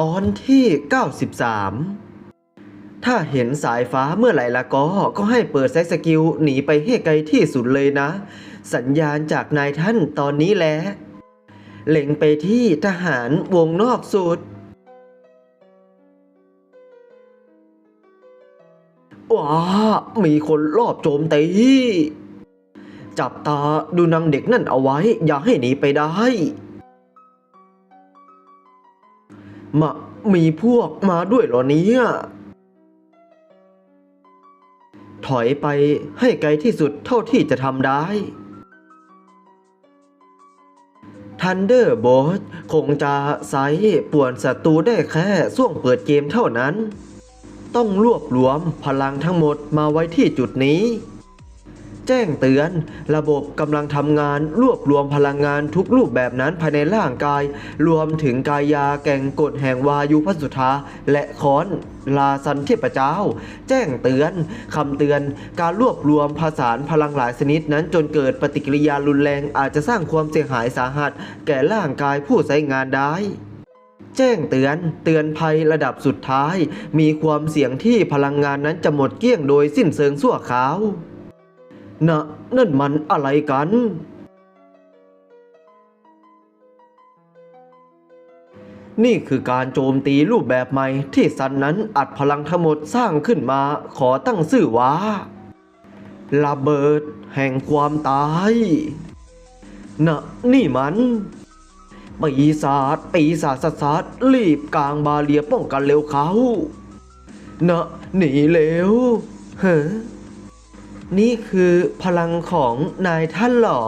ตอนที่ 93 ถ้าเห็นสายฟ้าเมื่อไหร่ละก็ก็ให้เปิดแซ็กสกิลหนีไปให้ไกลที่สุดเลยนะ สัญญาณจากนายท่านตอนนี้แหละเล็งไปที่ทหารวงนอกสุดว้ามีคนรอบโจมตีจับตาดูนางเด็กนั่นเอาไว้ อย่าให้หนีไปได้ มามีพวกมาด้วยเหรอเนี่ยถอยไปให้ไกลที่สุดเท่าที่จะทำได้ ทันเดอร์โบสคงจะไซป่วนศัตรูได้แค่ช่วงเปิดเกมเท่านั้น ต้องรวบรวมพลังทั้งหมดมาไว้ที่จุดนี้ แจ้งเตือน ระบบกำลังทำงานรวบรวมพลังงานทุกรูปแบบนั้นภายในร่างกาย รวมถึงกายาแก่งกฎแห่งวายุพัสุธาและค้อนลาซันเทพเจ้า แจ้งเตือนคำเตือนการรวบรวมผสานพลังหลายชนิดนั้นจนเกิดปฏิกิริยารุนแรงอาจจะสร้างความเสียหายสาหัส แก่ร่างกายผู้ใช้งานได้แจ้งเตือนเตือนภัยระดับสุดท้าย มีความเสี่ยงที่พลังงานนั้นจะหมดเกลี้ยงโดยสิ้นเชิงสั่วขาว นะนั่นมันอะไรกัน นี่คือการโจมตีรูปแบบใหม่ที่ซันนั้นอัดพลังทั้งหมดสร้างขึ้นมาขอตั้งชื่อว่าระเบิดแห่งความตายนะนี่มันปีศาจปีศาจสัตว์รีบกลางบาเรียป้องกันเร็วเขานะหนีเร็วเฮ้อ นี่คือพลังของนายท่านเหรอ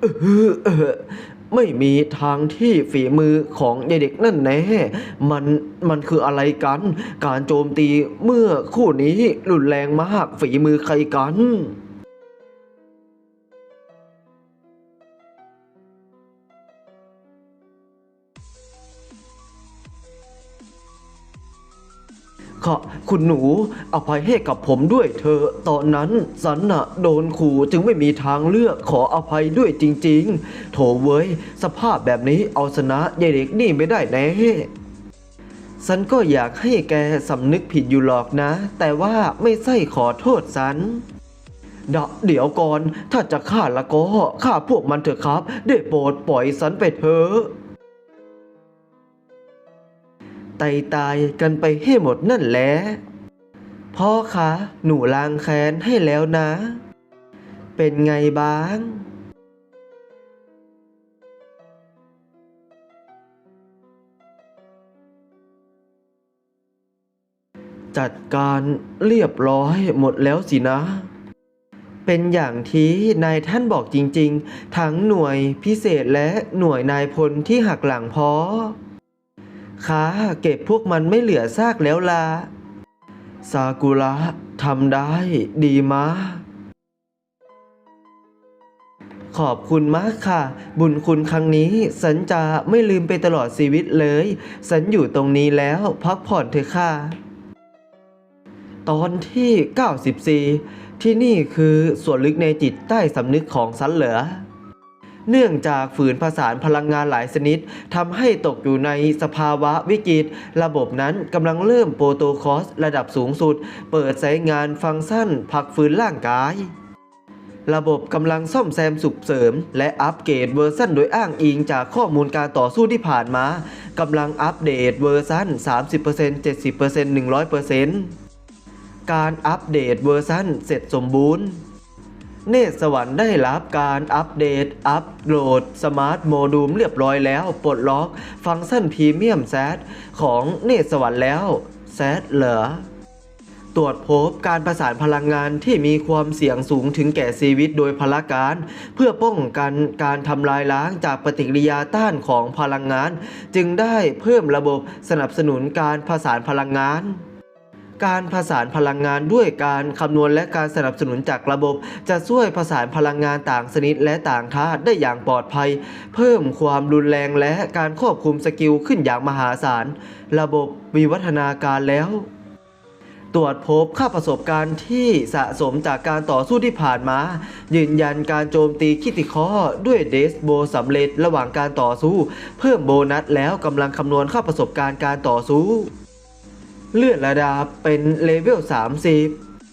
เออเออไม่มีทางที่ฝีมือของเด็กนั่นแน่ มัน มันคืออะไรกัน การโจมตีเมื่อคู่นี้รุนแรงมากฝีมือใครกัน ขอคุณหนูอภัยให้กับผมด้วยเธอ ตอนนั้นสันน่ะโดนขู่จึงไม่มีทางเลือกขออภัยด้วยจริง ๆ โถเว้ย สภาพแบบนี้เอาชนะยายเด็กนี่ไม่ได้แน่สันก็อยากให้แกสำนึกผิดอยู่หรอกนะ แต่ว่าไม่ใช่ขอโทษสันเดะเดี๋ยวก่อน ถ้าจะฆ่าละก็ฆ่าพวกมันเถอะครับ ได้โปรดปล่อยสันไปเถอะ ตายตายๆกันไปให้หมดนั่นแหละพ่อคะหนูล้างแค้นให้แล้วนะ เป็นไงบ้างจัดการเรียบร้อยหมดแล้วสินะ เป็นอย่างที่นายท่านบอกจริงๆ ทั้งหน่วยพิเศษและหน่วยนายพลที่หักหลังพอ ค่ะเก็บพวกมันไม่เหลือซากแล้วล่ะซากุระทำได้ดีมากขอบคุณมากค่ะ บุญคุณครั้งนี้สันจะไม่ลืมไปตลอดชีวิตเลย สันอยู่ตรงนี้แล้วพักผ่อนเถอะค่ะ ตอนที่ 94 ที่นี่คือส่วนลึกในจิตใต้สำนึกของสันเหลือ เนื่องจากฝืนผสานพลังงานหลายชนิดทำให้ตกอยู่ในสภาวะวิกฤต ระบบนั้นกำลังเริ่มโปรโตคอสระดับสูงสุด เปิดใช้งานฟังก์ชันพักฟื้นร่างกายระบบกำลังซ่อมแซมสุขเสริม และอัปเกรดเวอร์ชันโดยอ้างอิงจากข้อมูลการต่อสู้ที่ผ่านมากำลังอัปเดตเวอร์ชัน30% 70% 100%การอัปเดตเวอร์ชันเสร็จสมบูรณ์ เนตรสวรรค์ได้รับการอัปเดต อัปโหลด สมาร์ทโมดูมเรียบร้อยแล้ว ปลดล็อก ฟังก์ชันพรีเมียมแซดของเนตรสวรรค์แล้วแซดเหลือตรวจพบการประสานพลังงานที่มีความเสี่ยงสูงถึงแก่ชีวิตโดยพละการ เพื่อป้องกันการทำลายล้างจากปฏิกิริยาต้านของพลังงาน จึงได้เพิ่มระบบสนับสนุนการผสานพลังงาน การผสานพลังงานด้วยการคำนวณและการสนับสนุนจากระบบ จะช่วยผสานพลังงานต่างชนิดและต่างธาตุได้อย่างปลอดภัย เพิ่มความรุนแรงและการควบคุมสกิลขึ้นอย่างมหาศาล ระบบวิวัฒนาการแล้วตรวจพบค่าประสบการณ์ที่สะสมจากการต่อสู้ที่ผ่านมา ยืนยันการโจมตีคิติคอด้วยเดสโบสำเร็จระหว่างการต่อสู้ เพิ่มโบนัสแล้วกำลังคำนวณค่าประสบการณ์การต่อสู้ เลือนระดับเป็นเลเวล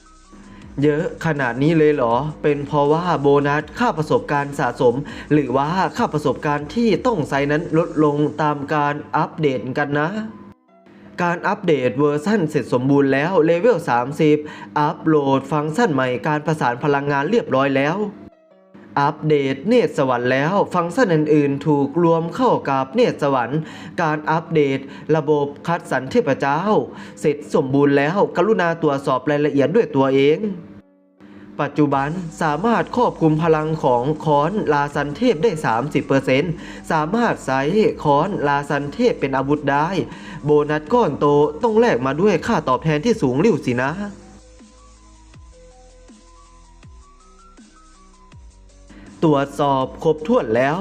30 เยอะขนาดนี้เลยเหรอ เป็นเพราะว่าโบนัสค่าประสบการณ์สะสม หรือว่าค่าประสบการณ์ที่ต้องใช้นั้นลดลงตามการอัปเดตกันนะ การอัปเดตเวอร์ชันเสร็จสมบูรณ์แล้วเลเวล 30 อัปโหลดฟังก์ชันใหม่การประสานพลังงานเรียบร้อยแล้ว อัปเดตเนตรสวรรค์แล้ว ฟังก์ชันอื่น ๆ ถูกรวมเข้ากับเนตรสวรรค์ การอัปเดต ระบบคัดสรรเทพเจ้า เสร็จสมบูรณ์แล้ว กรุณาตรวจสอบรายละเอียดด้วยตัวเอง ปัจจุบันสามารถควบคุมพลังของคอนลาซันเทพได้ 30%สามารถใช้คอนลาซันเทพเป็นอาวุธได้ โบนัสก้อนโตต้องแลกมาด้วยค่าตอบแทนที่สูงริ้วสินะ ตรวจสอบครบถ้วนแล้ว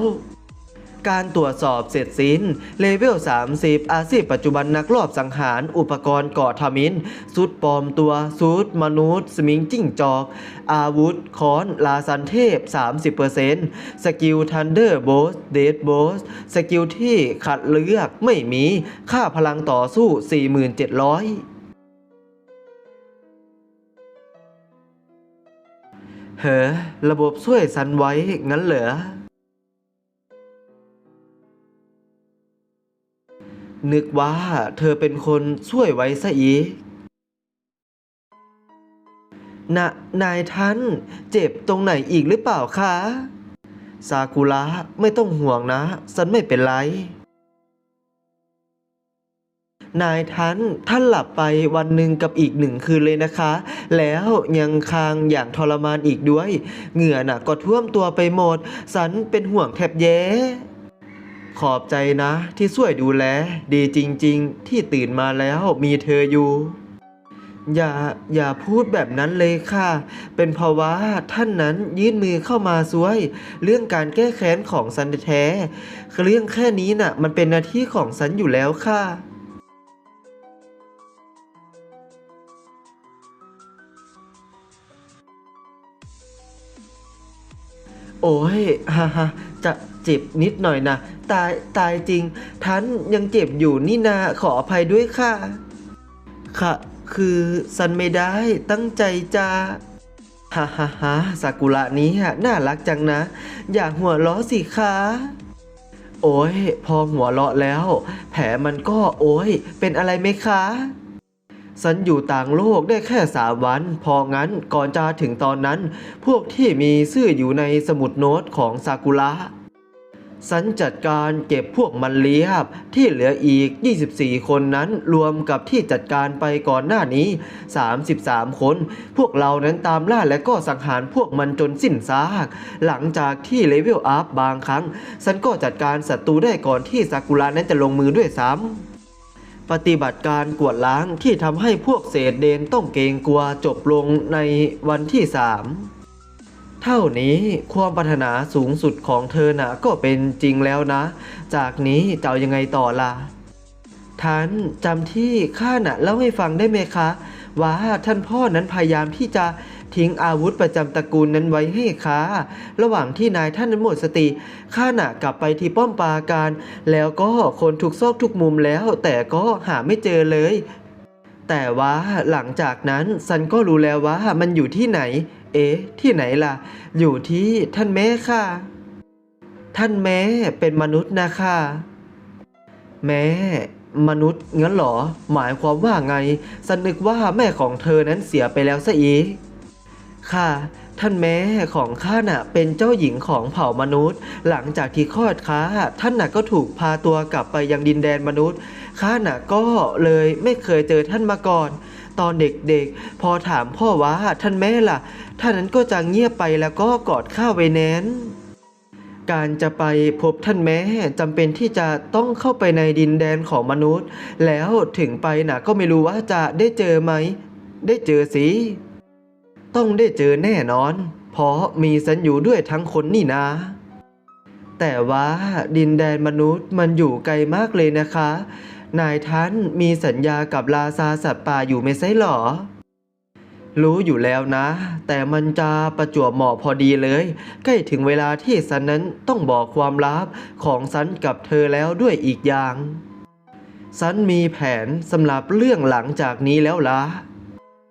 การตรวจสอบเสร็จสิ้นเลเวล 30 อาชีพปัจจุบันนักรอบสังหารอุปกรณ์ก่อทมินสุดปลอมตัวสุดมนุษย์ สมิงจิ้งจอก อาวุธค้อน ลาซันเทพ 30%สกิลทันเดอร์โบสเดดโบสสกิลที่ขัดเลือกไม่มี ค่าพลังต่อสู้ 4700 เฮ้อระบบช่วยสันไว้งั้นเหรอ นึกว่าเธอเป็นคนช่วยไว้ซะอีกนะนายท่านเจ็บตรงไหนอีกหรือเปล่าคะ ซากุระไม่ต้องห่วงนะ ฉันไม่เป็นไร นายท่านท่านหลับไปวันหนึ่งกับอีกหนึ่งคืนเลยนะคะ แล้วยังคางอย่างทรมานอีกด้วย เหงื่อน่ะก็ท่วมตัวไปหมด สันเป็นห่วงแทบแย่ขอบใจนะที่ช่วยดูแล ดีจริง ๆ ที่ตื่นมาแล้วมีเธออยู่ อย่าอย่าพูดแบบนั้นเลยค่ะ เป็นเพราะว่าท่านนั้นยื่นมือเข้ามาช่วย เรื่องการแก้แค้นของสันแท้ เรื่องแค่นี้น่ะ มันเป็นหน้าที่ของสันอยู่แล้วค่ะ โอ้ยฮ่าฮจะเจ็บนิดหน่อยนะตายตายจริง ท่านยังเจ็บอยู่นี่นาขออภัยด้วยค่ะ ค่ะ คือสันไม่ได้ตั้งใจจะฮ่าฮ่าฮ่าซากุระนี้อะน่ารักจังนะ อย่าหัวล้อสิคะโอ้ย พอหัวเราะแล้ว แผลมันก็โอ้ย เป็นอะไรไหมคะ ฉันอยู่ต่างโลกได้แค่สามวัน พองั้นก่อนจะถึงตอนนั้น พวกที่มีชื่ออยู่ในสมุดโน้ตของซากุระฉันจัดการเก็บพวกมันเรียบที่เหลืออีก 24 คนนั้นรวมกับที่จัดการไปก่อนหน้านี้ 33 คน พวกเรานั้นตามล่าและก็สังหารพวกมันจนสิ้นซาก หลังจากที่เลเวลอัพบางครั้งฉันก็จัดการศัตรูได้ก่อนที่ซากุระนั้นจะลงมือด้วยซ้ำ ปฏิบัติการกวดล้างที่ทำให้พวกเศษเดนต้องเกรงกลัวจบลงในวันที่สามเท่านี้ความปรารถนาสูงสุดของเธอนะก็เป็นจริงแล้วนะ จากนี้จะยังไงต่อล่ะท่านจำที่ข้าน่ะเล่าให้ฟังได้ไหมคะ ว่าท่านพ่อนั้นพยายามที่จะ ทิ้งอาวุธประจำตระกูลนั้นไว้ให้ข้าระหว่างที่นายท่านนั้นหมดสติข้าน่ะกลับไปที่ป้อมปราการ แล้วก็คนทุกซอกทุกมุมแล้ว แต่ก็หาไม่เจอเลย แต่ว่าหลังจากนั้นซันก็รู้แล้วว่ามันอยู่ที่ไหน เอ๊ะ ที่ไหนล่ะ อยู่ที่ท่านแม่ค่ะ ท่านแม่เป็นมนุษย์นะคะแม่มนุษย์งั้นเหรอ หมายความว่าไงสันนึกว่าแม่ของเธอนั้นเสียไปแล้วซะอีก ค่ะ ท่านแม่ของข้าน่ะเป็นเจ้าหญิงของเผ่ามนุษย์ หลังจากที่คลอดข้า ท่านน่ะก็ถูกพาตัวกลับไปยังดินแดนมนุษย์ข้าน่ะก็เลยไม่เคยเจอท่านมาก่อน ตอนเด็กๆ พอถามพ่อว่าท่านแม่ล่ะ ท่านนั้นก็จะเงียบไปแล้วก็กอดข้าไว้แน้นการจะไปพบท่านแม่จำเป็นที่จะต้องเข้าไปในดินแดนของมนุษย์ แล้วถึงไปน่ะก็ไม่รู้ว่าจะได้เจอไหม ได้เจอสิ ต้องได้เจอแน่นอน เพราะมีสันอยู่ด้วยทั้งคนนี่นะ แต่ว่าดินแดนมนุษย์มันอยู่ไกลมากเลยนะคะ นายท่านมีสัญญากับลาซาสัตว์ป่าอยู่ไม่ใช่หรอ รู้อยู่แล้วนะ แต่มันจะประจวบเหมาะพอดีเลย ใกล้ถึงเวลาที่สันนั้นต้องบอกความลับของสันกับเธอแล้วด้วยอีกอย่าง สันมีแผนสำหรับเรื่องหลังจากนี้แล้วล่ะ